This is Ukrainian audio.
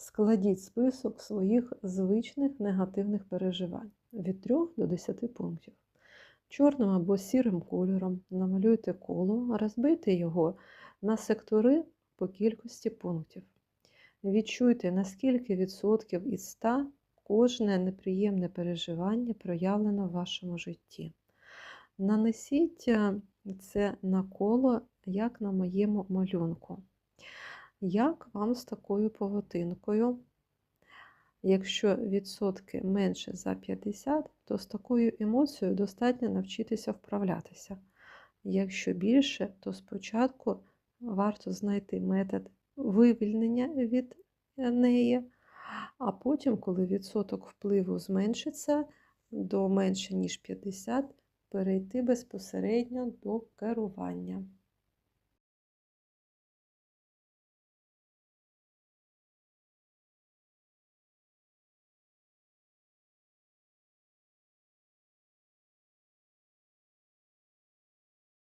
Складіть список своїх звичних негативних переживань від 3 до 10 пунктів. Чорним або сірим кольором намалюйте коло, розбийте його на сектори по кількості пунктів. Відчуйте, наскільки відсотків із 100 кожне неприємне переживання проявлено в вашому житті. Нанесіть е, це на коло, як на моєму малюнку. Як вам з такою павутинкою? Якщо відсотки менше за 50, то з такою емоцією достатньо навчитися вправлятися. Якщо більше, то спочатку варто знайти метод вивільнення від неї, а потім, коли відсоток впливу зменшиться до менше, ніж 50, перейти безпосередньо до керування.